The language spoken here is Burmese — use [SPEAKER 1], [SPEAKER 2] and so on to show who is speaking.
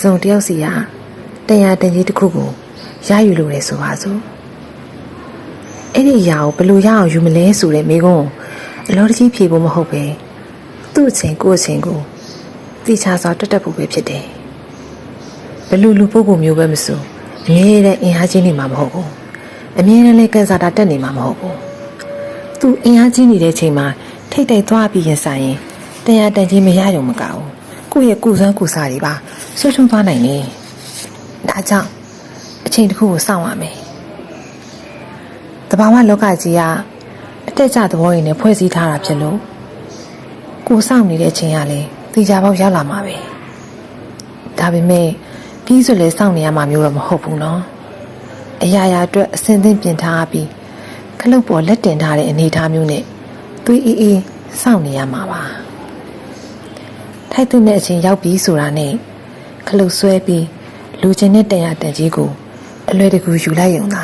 [SPEAKER 1] စုံတယောက်စီကတန်ရာတန်ကြီးတစ်ခုကိုရယူလို့ရဆိုပါစို့အဲ့ဒီအရာကိုဘယ်လိုရအောင်ယူမလဲဆိုတဲ့မိကုန်းကိုအလောတကြီးဖြေဖို့မဟုတ်ပဲသူ့အချိန်ကိုယ့်အချိန်ကိုတိချာစွာတက်တက်ဖို့ပဲဖြစ်တယ်ဘယ်လိုလူပုဂ္ဂိုလ်မျိုးပဲမဆိုအမြဲတမ်းအင်အားကြီးနေမှာမဟုတ်ဘူးအမြဲတမ်းလည်းကန်စာတာတက်နေမှာမဟုတ်ဘူးသူအင်အားကြီးနေတဲ့အချိန်မှာထိတ်တိတ်သွားပြီးရင်ဆိုင်ရင်တန်ရာတန်ကြီးမရရုံမကဘူး ကိုယ့်ရဲ့ကုစွမ်းကုစားတွေပါဆွတ်ထွန်းသွားနိုင်တယ်ဒါကြောင့်အချိန်တစ်ခုကိုစောင့်ရမယ်တဘာဝလောကကြီးကအတက်ကြသဘောရင်းနဲ့ဖွဲ့စည်းထားတာဖြစ်လို့ကိုစောင့်နေတဲ့အချိန်ကလည်းသိကြပေါက်ရောက်လာမှာပဲဒါပေမဲ့ပြီးဆိုလေစောင့်နေရမှာမျိုးတော့မဟုတ်ဘူးနော်အရာရာအတွက်အစင်သင့်ပြင်ထားပြီးခလုတ်ပေါ်လက်တင်ထားတဲ့အနေအထားမျိုးနဲ့သွေးအေးအေးစောင့်နေရမှာပါ ထိုက်တဲ့အချိန်ရောက်ပြီဆိုတာနဲ့ခလုတ်ဆွဲပြီးလူချင်းတဲ့တန်ရတန်ကြီးကိုအလွယ်တကူယူလိုက်ရုံသာ